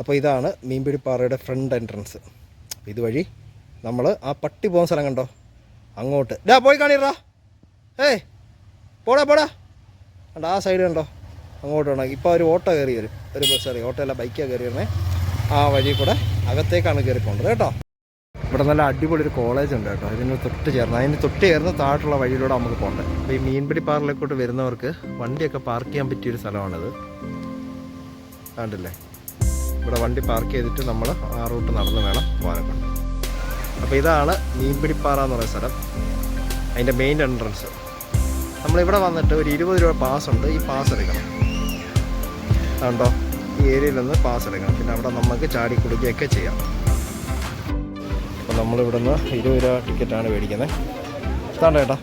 അപ്പോൾ ഇതാണ് മീൻപിടിപ്പാറയുടെ front entrance ഇതുവഴി നമ്മൾ ആ പട്ടി പോകുന്ന സ്ഥലം കണ്ടോ? അങ്ങോട്ട്. ഡാ പോയി കാണിടാ ഏയ് പോടാ പോടാ. അണ്ട ആ സൈഡ് കണ്ടോ? അങ്ങോട്ട് വേണം. ഇപ്പോൾ ഒരു ഓട്ടോ കയറി വരും. ഒരു കയറി. ഓട്ടോ അല്ല ബൈക്കാണ് കയറി വരണേ ആ വഴി കൂടെ അകത്തേക്കാണ് കയറി പോകേണ്ടത് കേട്ടോ. ഇവിടെ നല്ല അടിപൊളി ഒരു കോളേജ് ഉണ്ട് കേട്ടോ. ഇതിന് തൊട്ട് ചേർന്ന്. അതിന് തൊട്ട് ചേർന്ന് താഴെയുള്ള വഴിയിലൂടെ നമുക്ക് പോകേണ്ടത് അപ്പോൾ ഈ മീൻപിടി പാറയിലേക്കോട്ട് വരുന്നവർക്ക് വണ്ടിയൊക്കെ പാർക്ക് ചെയ്യാൻ പറ്റിയൊരു സ്ഥലമാണിത്. കണ്ടില്ലേ? ഇവിടെ വണ്ടി പാർക്ക് ചെയ്തിട്ട് നമ്മൾ ആ റൂട്ട് നടന്ന് വേണം പോകാനൊക്കെ. അപ്പോൾ ഇതാണ് മീൻപിടിപ്പാറ എന്ന് പറയുന്ന സ്ഥലം. അതിന്റെ മെയിൻ എൻട്രൻസ് നമ്മളിവിടെ വന്നിട്ട് ഒരു ഇരുപത് രൂപ പാസ് ഉണ്ട്. ഈ പാസ് എടുക്കണം. കണ്ടോ? ഈ ഏരിയയിൽ നിന്ന് പാസ് എടുക്കണം. പിന്നെ അവിടെ നമുക്ക് ചാടി കുടിക്കുകയൊക്കെ ചെയ്യാം. അപ്പോൾ നമ്മളിവിടെ നിന്ന് ഇരുപത് രൂപ ടിക്കറ്റാണ് മേടിക്കുന്നത്. ഇതാണ്ട് ചേട്ടാ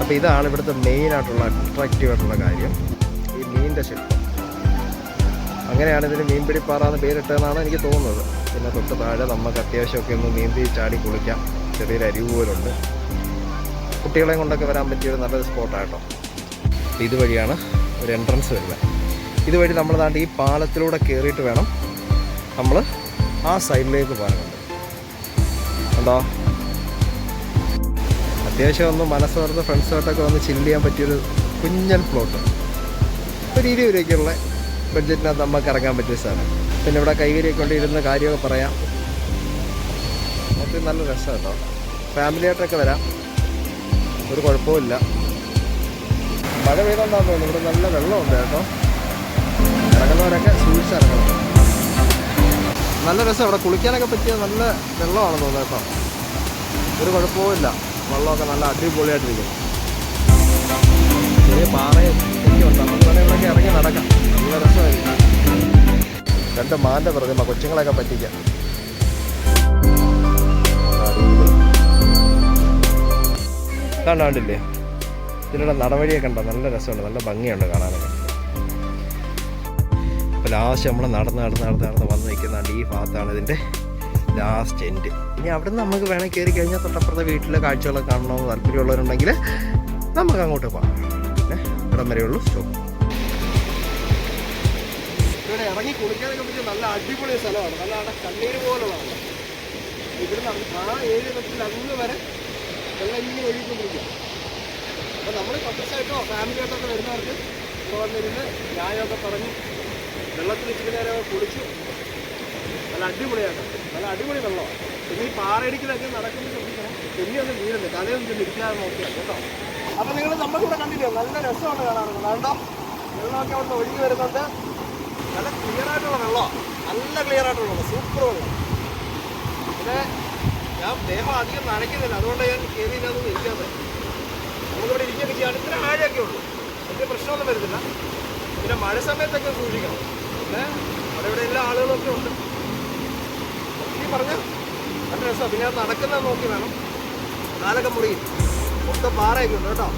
അപ്പോൾ ഇതാണ് ഇവിടുത്തെ മെയിൻ ആയിട്ടുള്ള അട്രാക്റ്റീവ് ആയിട്ടുള്ള കാര്യം. മീനിന്റെ ശില്പം. അങ്ങനെയാണ് ഇതിന് മീൻപിടിപ്പാറ എന്ന് പേരിട്ടതെന്നാണ് എനിക്ക് തോന്നുന്നത്. പിന്നെ തൊട്ട് താഴെ നമുക്ക് അത്യാവശ്യമൊക്കെ ഒന്ന് നീന്തി ചാടി കുളിക്കാം. ചെറിയൊരു അരിവ് പോലുണ്ട്. കുട്ടികളെയും കൊണ്ടൊക്കെ വരാൻ പറ്റിയ ഒരു നല്ലൊരു സ്പോട്ടാട്ടോ. അപ്പോൾ ഇതുവഴിയാണ് ഒരു എൻട്രൻസ് വരുന്നത്. ഇതുവഴി നമ്മൾ താണ്ട് ഈ പാലത്തിലൂടെ കയറിയിട്ട് വേണം നമ്മൾ ആ സൈഡിലേക്ക് പോകാനുണ്ട് കണ്ടോ? അത്യാവശ്യം ഒന്ന് മനസ്സോർത്ത് ഫ്രണ്ട്സുമായിട്ടൊക്കെ വന്ന് ചില്ല് ചെയ്യാൻ പറ്റിയൊരു കുഞ്ഞൻ പ്ലോട്ട് ഒരു ഇരുപത് രൂപയ്ക്കുള്ള ബഡ്ജറ്റിനകത്ത് നമുക്ക് ഇറങ്ങാൻ പറ്റിയ സാധനം. പിന്നെ ഇവിടെ കൈകരിയൊക്കെ കൊണ്ട് ഇരുന്ന് കാര്യമൊക്കെ പറയാം. മൊത്തം നല്ല രസം കേട്ടോ. ഫാമിലിയായിട്ടൊക്കെ വരാം. ഒരു കുഴപ്പമില്ല മഴ പെയ്തുകൊണ്ടാന്ന് തോന്നുന്നു. ഇവിടെ നല്ല വെള്ളമുണ്ട് കേട്ടോ. ഇറങ്ങുന്നവരൊക്കെ സൂക്ഷിച്ച് ഇറങ്ങണം. നല്ല രസം. ഇവിടെ കുളിക്കാനൊക്കെ പറ്റിയ നല്ല വെള്ളമാണെന്ന് തോന്നുന്നു കേട്ടോ. ഒരു കുഴപ്പവും ഇല്ല വെള്ളമൊക്കെ നല്ല അടിപൊളിയായിട്ടിരിക്കും മാന്റെ പ്രതിമ കൊച്ചുങ്ങളെയൊക്കെ പറ്റിക്കാം. കണ്ടാണ്ടില്ലേ ഇതിലൂടെ നടവഴിയൊക്കെ ഉണ്ടോ നല്ല രസമുണ്ട്. നല്ല ഭംഗിയുണ്ട് കാണാനൊക്കെ. അപ്പോൾ ലാസ്റ്റ് നമ്മൾ നടന്ന് നടന്ന് നടന്ന് നടന്ന് വന്ന് നിൽക്കുന്നുണ്ട് ഈ ഭാഗത്താണ് ഇതിന്റെ ലാസ്റ്റ് എൻഡ് ഇനി അവിടെ നിന്ന് നമുക്ക് വേണമെങ്കിൽ കയറി കഴിഞ്ഞാൽ തൊട്ടപ്പുറത്തെ വീട്ടിലെ കാഴ്ചകളൊക്കെ കാണണമെന്ന് താല്പര്യമുള്ളവരുണ്ടെങ്കിൽ നമുക്ക് അങ്ങോട്ട് പോകാം. ഇവിടം വരെയുള്ളൂ. സ്റ്റോപ്പ്. ഇവിടെ ഇറങ്ങി കുളിക്കാനൊക്കെ പറ്റിയ നല്ല അടിപൊളി സ്ഥലമാണ്. നല്ല അവിടെ കണ്ണീര് പോലുള്ളതാണ്. ഇവിടുന്ന് ആ ഏരിയ തൊട്ടിൽ അങ്ങ് വരെ വെള്ളം ഇങ്ങനെ ഒഴുകിക്കൊണ്ടിരിക്കുക അപ്പോൾ നമ്മൾ കപ്പിൾസായിട്ടോ ഫാമിലിയായിട്ടോ ഒക്കെ വരുന്നവർക്ക് ഇവിടെ വന്നിരുന്ന് ന്യായമൊക്കെ പറഞ്ഞ് വെള്ളത്തിൽ ഇച്ചിരി നേരം കുളിച്ച് നല്ല അടിപൊളിയാണ് നല്ല അടിപൊളി വെള്ളമാണ്. പിന്നെ ഈ പാറയിടിക്കലൊക്കെ നടക്കുന്നത് ശ്രദ്ധിക്കണം. തെന്നി വീടുണ്ട് കഥയൊന്നും ചെന്ന് ഇരിക്കാതെ നോക്കിയാൽ കേട്ടോ. അപ്പോൾ നിങ്ങൾ നമ്മളിവിടെ കണ്ടില്ലേ? നല്ല രസമാണ് കാണാറുണ്ട് കണ്ടോ? വെള്ളമൊക്കെ അവിടെ ഒഴുകി വരുന്നുണ്ട്. നല്ല ക്ലിയർ ആയിട്ടുള്ള വെള്ളമാണ് നല്ല ക്ലിയർ ആയിട്ടുള്ള വെള്ളം സൂപ്പർ വെള്ളം പിന്നെ ഞാൻ ദേഹം അധികം നനയ്ക്കുന്നില്ല. അതുകൊണ്ട് ഞാൻ കയറിയില്ലാതൊന്നും ഇരിക്കാതെ നമുക്കിവിടെ ഇരിക്കാൻ ചെയ്യാൻ ഇത്ര ആഴയൊക്കെ ഉള്ളൂ. വലിയ പ്രശ്നമൊന്നും വരുന്നില്ല. പിന്നെ മഴ സമയത്തൊക്കെ സൂക്ഷിക്കണം. പിന്നെ അവിടെ ഇവിടെ എല്ലാ ആളുകളൊക്കെ ഉണ്ട്. ഈ പറഞ്ഞ നല്ല രസമാണ് പിന്നെ നടക്കുന്നത് നോക്കി വേണം. നാലൊക്കെ മുറിയും. മൊത്തം പാറയൊക്കെ ഉണ്ട് കേട്ടോ.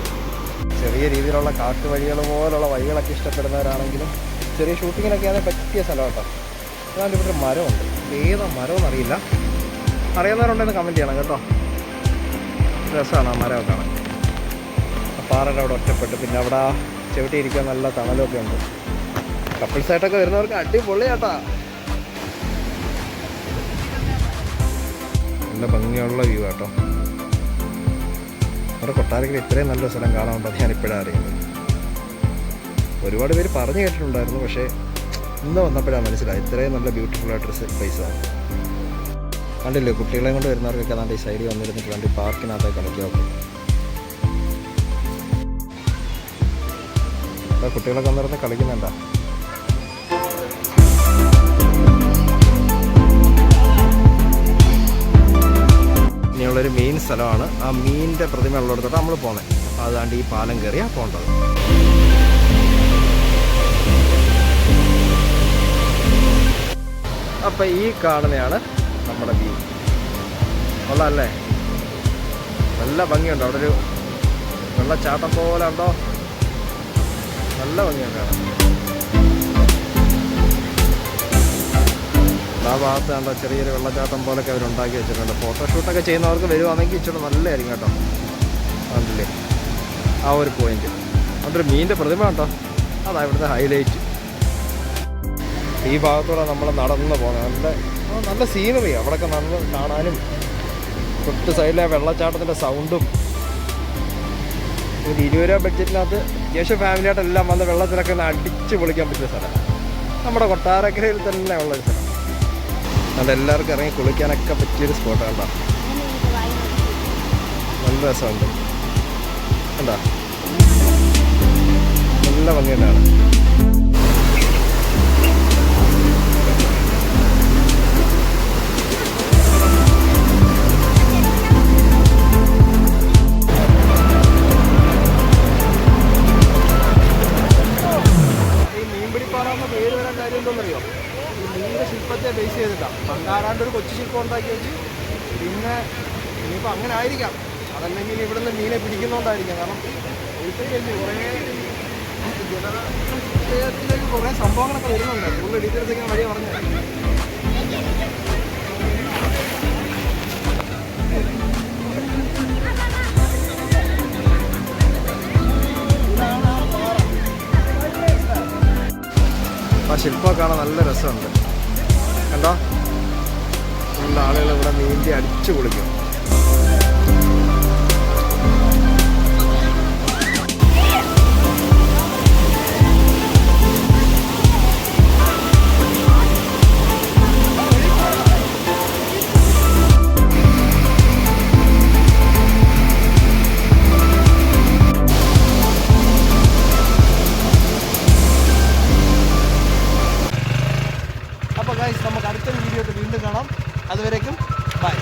ചെറിയ രീതിയിലുള്ള കാട്ടു വഴികൾ പോലുള്ള വഴികളൊക്കെ ഇഷ്ടപ്പെടുന്നവരാണെങ്കിലും ചെറിയ ഷൂട്ടിങ്ങിനൊക്കെ ആണെങ്കിൽ പറ്റിയ സ്ഥലം കേട്ടോ. അതാണ്ട് ഇവിടെ ഒരു മരമുണ്ട്. ഏതാ മരമെന്ന് അറിയില്ല. അറിയുന്നവരുണ്ടെന്ന് കമന്റ് ചെയ്യണം കേട്ടോ. രസമാണ് ആ മരമൊക്കെ കാണാൻ. പാറയുടെ അവിടെ ഒറ്റപ്പെട്ട്. പിന്നെ അവിടെ ചവിട്ടി ഇരിക്കാൻ നല്ല തണലൊക്കെ ഉണ്ട്. കപ്പിൾസായിട്ടൊക്കെ വരുന്നവർക്ക് അടിപൊളി കേട്ടാ നല്ല ഭംഗിയുള്ള വ്യൂ കേട്ടോ നമ്മുടെ കൊട്ടാരക്കര ഇത്രയും നല്ല സ്ഥലം കാണാനുണ്ടെന്ന് ഞാൻ ഇപ്പോഴാണ് അറിയുന്നത്. ഒരുപാട് പേര് പറഞ്ഞു കേട്ടിട്ടുണ്ടായിരുന്നു പക്ഷേ ഇന്ന് വന്നപ്പോഴാണ് മനസ്സിലായത് ഇത്രയും നല്ല ബ്യൂട്ടിഫുൾ ഡ്രസ്സ് പ്ലേസ് ആണ്. കണ്ടില്ലേ കുട്ടികളെ കൊണ്ട് വരുന്നവർക്കൊക്കെ നല്ല ഈ സൈഡിൽ വന്നിരുന്നിട്ട് കണ്ട് പാർക്കിനകത്ത് കളിക്കാവും കുട്ടികളൊക്കെ വന്നിരുന്ന് കളിക്കുന്നുണ്ടോ? ഇനിയുള്ളൊരു മെയിൻ സ്ഥലമാണ്. ആ മീനിന്റെ പ്രതിമ ഉള്ളിടത്തോട്ട് നമ്മൾ അപ്പോൾ അതാണ്ട് ഈ പാലം കയറിയാണ് പോകേണ്ടത് അപ്പം ഈ കാണുന്നതാണ് നമ്മുടെ വ്യൂ കൊള്ളാമല്ലേ നല്ല ഭംഗിയുണ്ട്. അവിടെ ഒരു വെള്ളച്ചാട്ടം പോലെ ഉണ്ടോ? നല്ല ഭംഗിയുണ്ട് കാണാൻ. ആ ഭാഗത്ത് കണ്ടോ ചെറിയൊരു വെള്ളച്ചാട്ടം പോലൊക്കെ അവർ ഉണ്ടാക്കി വെച്ചിട്ടുണ്ട്. ഫോട്ടോഷൂട്ടൊക്കെ ചെയ്യുന്നവർക്ക് വരുവാണെങ്കിൽ ഇച്ചിരി നല്ലതായിരിക്കും കേട്ടോ. കണ്ടില്ലേ? ആ ഒരു പോയിന്റ് അതൊരു മീനിന്റെ പ്രതിമ കേട്ടോ അതാ ഇവിടുത്തെ ഹൈലൈറ്റ് ഈ ഭാഗത്തൂടെ നമ്മൾ നടന്ന് പോകുന്നത് നല്ല നല്ല സീനറി അവിടെയൊക്കെ നടന്ന് കാണാനും തൊട്ട് സൈഡിലെ വെള്ളച്ചാട്ടത്തിന്റെ സൗണ്ടും ഒരു ഇരുപത് രൂപ ബഡ്ജറ്റിനകത്ത് അത്യാവശ്യം ഫാമിലിയായിട്ട് എല്ലാം വന്ന് വെള്ളത്തിലൊക്കെ ഒന്ന് അടിച്ച് പൊളിക്കാൻ പറ്റിയ സ്ഥലം. നമ്മുടെ കൊട്ടാരക്കരയിൽ തന്നെ ഉള്ളൊരു സ്ഥലം. അതുകൊണ്ട് എല്ലാവർക്കും ഇറങ്ങി കുളിക്കാനൊക്കെ പറ്റിയൊരു സ്പോട്ട് കണ്ടോ നല്ല രസമുണ്ട്. കണ്ടോ? നല്ല ഭംഗിയുണ്ടാണ് ചെയ്തിട്ടാണ് പണ്ടാരാണ്ട് ഒരു കൊച്ചു ശില്പം ഉണ്ടാക്കി വെച്ച് പിന്നെ ഇനിയിപ്പോൾ അങ്ങനെ ആയിരിക്കാം. അതല്ലെങ്കിൽ ഇവിടുന്ന് മീനെ പിടിക്കുന്നോണ്ടായിരിക്കാം. കാരണം ഒരിക്കലും കുറേ ജനത്തിലേക്ക് കുറേ സംഭവങ്ങളൊക്കെ വരുന്നുണ്ട്. കൂടുതൽ ഡീറ്റെയിൽസ് ഇങ്ങനെ വഴി പറഞ്ഞു ആ ശില്പമൊക്കെ കാണാൻ നല്ല രസമുണ്ട്. കണ്ടോ നല്ല ആളുകൾ ഇവിടെ നീന്തി അടിച്ചു കുളിക്കും ഗൈസ് നമുക്ക് അടുത്തൊരു വീഡിയോ വീണ്ടും കാണാം. അതുവരേക്കും ബൈ